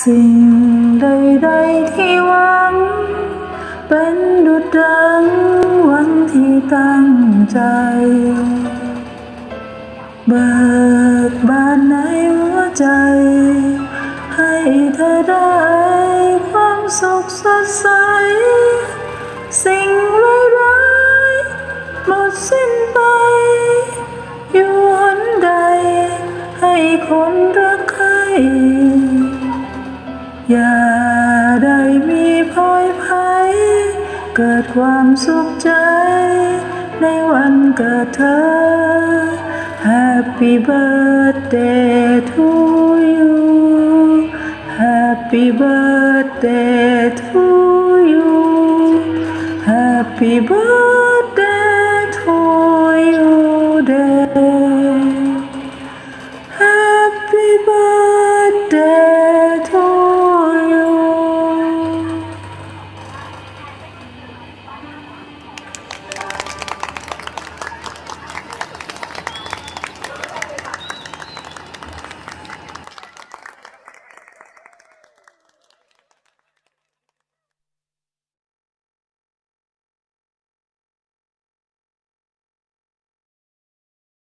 สิ่งใดๆที่หวัง เป็นดุจดังวันที่ตั้งใจ เบิกบานในหัวใจ ให้เธอได้ความสุขสดใส สิ่งร้ายๆหมดสิ้นไป อยู่หนใด ให้คนรักใคร เกิดความสุขใจ ในวันเกิดเธอ Happy birthday to you Happy birthday to you Happy birthday